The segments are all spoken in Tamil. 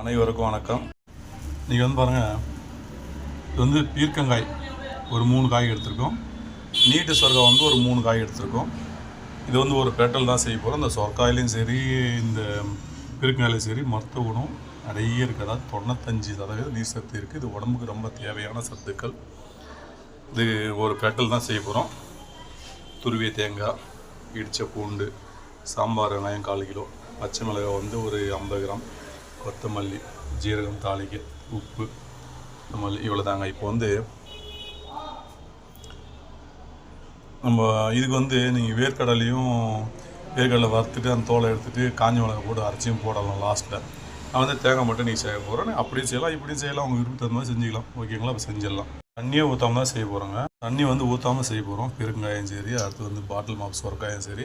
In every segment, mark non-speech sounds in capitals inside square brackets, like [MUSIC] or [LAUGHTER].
அனைவருக்கும் வணக்கம். நீங்கள் வந்து பாருங்கள் இது வந்து பீர்க்கங்காய். ஒரு மூணு காய் எடுத்திருக்கோம். நீட்டு சொர்க்கா வந்து ஒரு மூணு காய் எடுத்திருக்கோம். இது வந்து ஒரு பேட்டல் தான் செய்ய போகிறோம் இந்த சொர்க்காயிலையும் சரி இந்த பீர்க்கங்காயிலையும் சரி மருத்துவ குணம் நிறைய இருக்குது அதாவது தொண்ணூத்தஞ்சு சதவீதம் நீர் சத்து இருக்குது இது உடம்புக்கு ரொம்ப தேவையான சத்துக்கள். இது ஒரு பேட்டல் தான் செய்ய போகிறோம் துருவிய தேங்காய் இடித்த பூண்டு சாம்பார் வெங்காயம் கால் கிலோ பச்சை மிளகாய் வந்து ஒரு ஐம்பது கிராம். கொத்தமல்லி ஜீரகம் தாளிக்க உப்பு. இந்த இவ்வளோ தாங்க இப்போ வந்து நம்ம இதுக்கு வந்து நீங்கள் வேர்க்கடலையும் வேர்க்கடலை வறுத்துட்டு அந்த தோலை எடுத்துகிட்டு காஞ்சி மிளகா போட்டு அரைச்சியும் போடலாம் லாஸ்ட்டில் நான் வந்து தேங்காய் மட்டும் நீங்கள் செய்ய போகிறேன் அப்படியும் செய்யலாம் இப்படியும் செய்யலாம். உங்கள் விருப்பம் தகுந்த மாதிரி செஞ்சுக்கலாம். ஓகேங்களா? அப்போ செஞ்சிடலாம். தண்ணியே ஊற்றாம தான் செய்ய போகிறோங்க தண்ணி வந்து ஊற்றாம செய்ய போகிறோம் பெருங்காயம் சரி அடுத்து வந்து பாட்டில் மாப்ஸ் சொரக்காயும் சரி.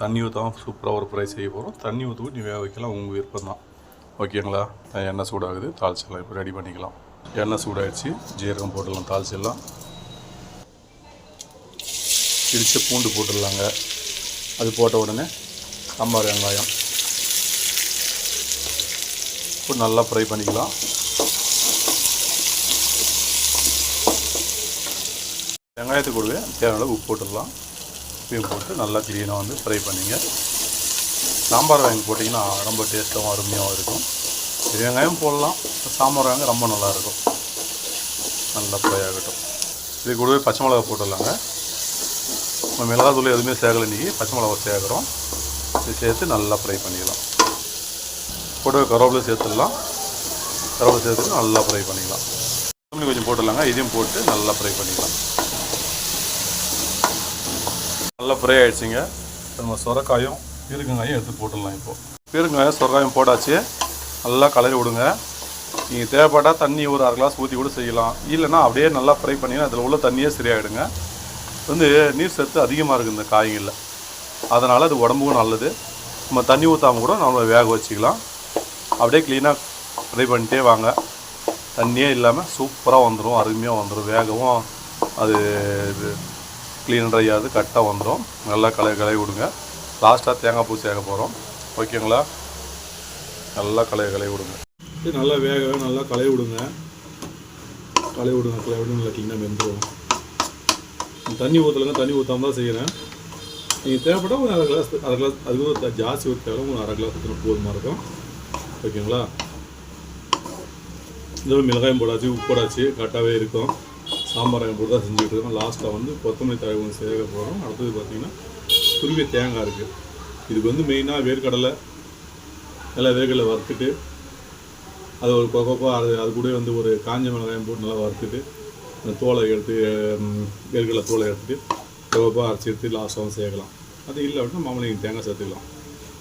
தண்ணி ஊற்றாம சூப்பராக ஒரு ஃப்ரை செய்ய போகிறோம் தண்ணி ஊற்றி நீ வேக வைக்கலாம். உங்கள் விருப்பம் தான் ஓகேங்களா? எண்ணெய் சூடாகுது. தாளிச்சிடலாம் இப்போ ரெடி பண்ணிக்கலாம். எண்ணெய் சூடாகிடுச்சு ஜீரகம் போட்டுடலாம். தாளிச்சிடலாம் இடிச்ச பூண்டு போட்டுடலாங்க. அது போட்ட உடனே சாம்பார் வெங்காயம். இப்போ நல்லா ஃப்ரை பண்ணிக்கலாம். வெங்காயத்தை கூடவே தேவையான உப்பு போட்டுடலாம். உப்பையும் போட்டு நல்லா க்ளீனாக வந்து ஃப்ரை பண்ணிங்க. சாம்பார் வாங்கி போட்டிங்கன்னா ரொம்ப டேஸ்ட்டாகவும் அருமையாகவும் இருக்கும். பெரிய வெங்காயம் போடலாம். சாம்பார் வாங்க ரொம்ப நல்லாயிருக்கும். நல்லா ஃப்ரை ஆகட்டும். இது கூடவே பச்சை மிளகா போட்டுடலாங்க. நம்ம மிளகாத்தூள் எதுவுமே சேர்க்கல இன்றைக்கி பச்சை மிளகா சேர்க்குறோம். இது சேர்த்து நல்லா ஃப்ரை பண்ணிக்கலாம். கூடவே கருவேப்பிலை சேர்த்துடலாம். கருவேப்பிலை சேர்த்து நல்லா ஃப்ரை பண்ணிக்கலாம். கொத்தமல்லி கொஞ்சம் போட்டுடலாங்க. இதையும் போட்டு நல்லா ஃப்ரை பண்ணிக்கலாம். நல்லா ஃப்ரை ஆகிடுச்சிங்க நம்ம சொரக்காயும் பீர்க்கங்காயும் எடுத்து போட்டுடலாம் இப்போது பீர்க்கங்காயம் சொரக்காயும் போட்டாச்சு. நல்லா கலரி விடுங்க. நீங்கள் தேவைப்பட்டால் தண்ணி ஒரு அரை கிளாஸ் ஊற்றி கூட செய்யலாம். இல்லைன்னா அப்படியே நல்லா ஃப்ரை பண்ணிங்கன்னா அதில் உள்ள தண்ணியே சரியாயிடுங்க. வந்து நீர் சத்து அதிகமாக இருக்குது இந்த காய்களில் அதனால் அது உடம்புக்கும் நல்லது. நம்ம தண்ணி ஊற்றாம கூட நம்ம வேக வச்சுக்கலாம். அப்படியே க்ளீனாக ஃப்ரை பண்ணிட்டே வாங்க. தண்ணியே இல்லாமல் சூப்பராக வந்துடும் அருமையாக வந்துடும் வேகவும் அது இது க்ளீன் ட்ரை ஆகுது கரெக்டாக வந்துடும் நல்லா கலை கலை விடுங்க. லாஸ்ட்டாக தேங்காய் பூ சேர்க்க போகிறோம் ஓகேங்களா நல்லா கலைய கலை விடுங்க. இது நல்லா வேக வேக நல்லா கலைய விடுங்க. கலைய விடுங்க கலைய விடுங்க நல்லா மெந்துடும் தண்ணி ஊற்றலைங்க தண்ணி ஊற்றாம தான் செய்கிறேன் நீங்கள் தேவைப்பட்டால் ஒரு அரை கிளாஸ் அரை கிளாஸ் அதுக்கு ஒரு ஜாஸ்தி ஊற்ற தேவை ஒரு அரை கிளாஸ் ஊற்றினா போதுமா இருக்கும். ஓகேங்களா இதோட மிளகாயம் போடாச்சு உப்பு போடாச்சு கரெக்டாகவே இருக்கும். சாம்பார் போட்டு தான் செஞ்சுக்கிட்டு இருக்கோம். லாஸ்ட்டாக வந்து கொத்தமல்லி தழை ஒன்று சேர்க்க போகிறோம் அடுத்தது பார்த்திங்கன்னா துருவிய தேங்காய் இருக்குது இதுக்கு வந்து மெயினாக வேர்க்கடலை நல்லா வேர்க்கடலை வறுத்துட்டு அது ஒரு கொக்கோ அது அது கூட வந்து ஒரு காஞ்ச மிளகாயம் போட்டு நல்லா வறுத்துட்டு அந்த தோலை எடுத்து வேர்க்கடலை தோலை எடுத்துட்டு கொக்கோ அரைச்சி எடுத்து லாஸ்ட்டாகவும் சேர்க்கலாம். அது இல்லை அப்படின்னா மாமலை தேங்காய் சேர்த்துக்கலாம்.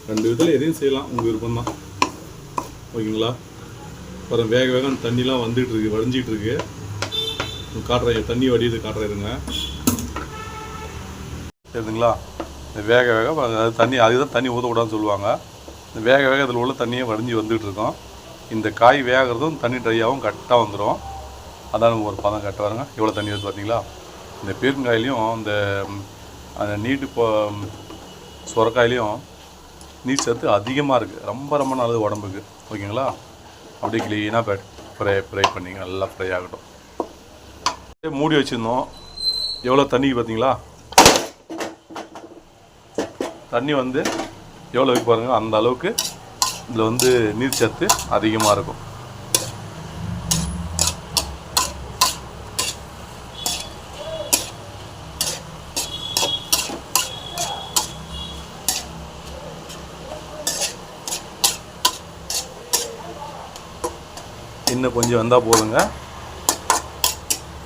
ரெண்டு விதத்தில் எதையும் செய்யலாம். உங்கள் விருப்பம் தான். ஓகேங்களா? அப்புறம் வேக வேகம் அந்த தண்ணிலாம் வந்துட்டு இருக்கு வடிஞ்சிட்டு இருக்கு. காட்டுறேன் தண்ணி வடிது காட்டுறேருங்க சரிங்களா? வேக வேக அதாவது தண்ணி அதுதான் தண்ணி ஊற்றக்கூடாதுன்னு சொல்லுவாங்க. இந்த வேக வேக இதில் உள்ள தண்ணியை வடிஞ்சு வந்துகிட்டு இருக்கோம். இந்த காய் வேகிறதும் தண்ணி ட்ரையாகவும் கரெக்டாக வந்துடும் அதான் ஒரு பதம் கரெக்டாக வருங்க. இவ்வளோ தண்ணி வருது பார்த்தீங்களா இந்த பீர்க்காயிலையும் இந்த அந்த நீட்டு இப்போ சுரக்காயிலையும் நீர் சத்து அதிகமாக இருக்குது ரொம்ப ரொம்ப நல்லது உடம்புக்கு. ஓகேங்களா? அப்படியே க்ளீனாக ஃப்ரை ஃப்ரை பண்ணிங்க. நல்லா ஃப்ரை ஆகட்டும். மூடி வச்சுருந்தோம். எவ்வளோ தண்ணி பார்த்தீங்களா தண்ணி வந்து எவ்வளோ வைக்க பாருங்கள் அந்த அளவுக்கு இதில் வந்து நீர் சத்து அதிகமாக இருக்கும். இன்னும் கொஞ்சம் வந்தால் போதுங்க.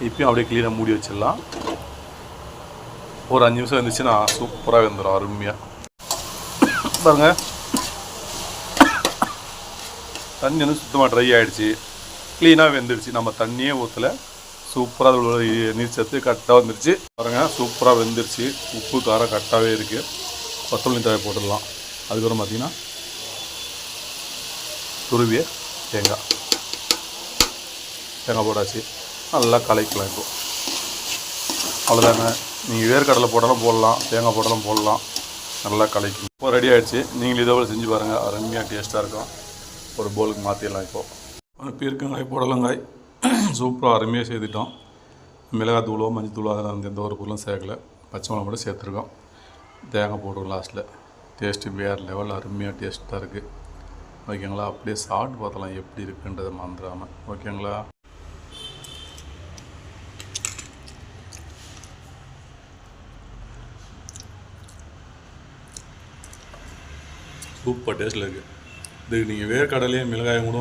இப்பயும் அப்படியே க்ளீனாக மூடி வச்சிடலாம். ஒரு அஞ்சு நிமிஷம் இருந்துச்சுன்னா சூப்பராக வந்துடும் அருமையாக பாருங்க. தண்ணி வந்து சுத்தமாக ட்ரை ஆகிடுச்சு க்ளீனாக வெந்துடுச்சு நம்ம தண்ணியே ஊற்றலை சூப்பராக உள்ள நீர் சத்து கரெக்டாக வந்துருச்சு. பாருங்கள் சூப்பராக வெந்துருச்சு. உப்பு காரம் கரெக்டாகவே இருக்குது கொத்தமல்லி தேவை போட்டுடலாம். அதுக்கப்புறம் பார்த்திங்கன்னா துருவிய தேங்காய். தேங்காய் போட்டாச்சு. நல்லா கலைக்கலாம் இப்போ. அவ்வளோதாங்க நீங்கள் வேர்க்கடலை போட்டாலும் போடலாம். தேங்காய் போட்டாலும் போடலாம். நல்லா கலக்கி ரெடி ஆகிடுச்சு நீங்களும் இதே போல் செஞ்சு பாருங்கள் அருமையாக டேஸ்ட்டாக இருக்கும். ஒரு பவுலுக்கு மாற்றிடலாம் இப்போது பீர்க்கங்காய் புடலங்காய். [CLEARS THROAT] சூப்பராக அருமையாக செய்துட்டோம். மிளகாய் தூளோ மஞ்சள் தூளோ அதெல்லாம் வந்து எந்த ஒரு பொருளும் சேர்க்கல. பச்சை மிளகா மட்டும் சேர்த்துருக்கோம். தேங்காய் போடுவோம் லாஸ்ட்டில் டேஸ்ட்டு வேறு லெவலில் அருமையாக டேஸ்ட்டாக இருக்குது ஓகேங்களா? அப்படியே சாப்பிட்டு பார்த்தலாம் எப்படி இருக்குன்றதை மறந்துடாமல் ஓகேங்களா? சூப்பர் டேஸ்ட்டில் இருக்குது இதுக்கு நீங்கள் வேர்க்கடலையும் மிளகாயும் கூட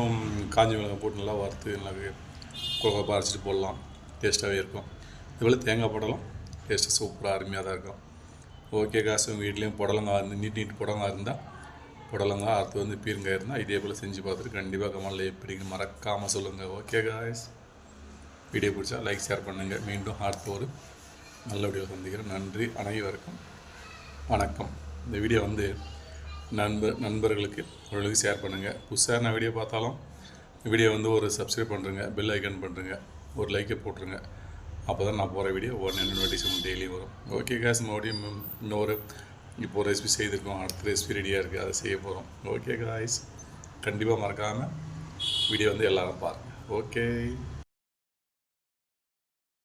காஞ்சி மிளகாய் போட்டு நல்லா வறுத்து நல்லா குழப்பா அரைச்சிட்டு போடலாம். டேஸ்ட்டாகவே இருக்கும். இதுபோல் தேங்காய் படலாம். டேஸ்ட்டு சூப்பராக அருமையாக தான் இருக்கும். ஓகே காசு உங்கள் வீட்லேயும் புடலங்காய் இருந்து நீட் நீட் புடலங்காய் இருந்தால் புடலங்காய் அடுத்து வந்து பீருங்காய் இருந்தால் இதே போல் செஞ்சு பார்த்துட்டு கண்டிப்பாக கமலில் எப்படின்னு மறக்காமல் சொல்லுங்கள் ஓகே காய்ஸ் வீடியோ பிடிச்சா லைக் ஷேர் பண்ணுங்கள் மீண்டும் அடுத்த ஒரு நல்ல வீடியோ சந்திக்கிறேன். நன்றி அனைவருக்கும் வணக்கம். இந்த வீடியோ வந்து நண்பர் நண்பர்களுக்கு உங்களுக்கு ஷேர் பண்ணுங்கள் புதுசாக நான் வீடியோ பார்த்தாலும் வீடியோ வந்து ஒரு சப்ஸ்கிரைப் பண்ணுறேங்க பெல் ஐக்கன் பண்ணுறேங்க ஒரு லைக்கை போட்டுருங்க. அப்போ தான் நான் போகிற வீடியோ உடனே நோட்டிஃபிகேஷன் டெய்லி வரும். ஓகே காஸ் மறுபடியும் இன்னொரு இப்போ ஒரு ரெசிபி செய்திருக்கோம். அடுத்த ரெசிபி ரெடியாக இருக்குது அதை செய்ய போகிறோம் ஓகே காய்ஸ் கண்டிப்பாக மறக்காமல் வீடியோ வந்து எல்லோரும் பாருங்கள் ஓகே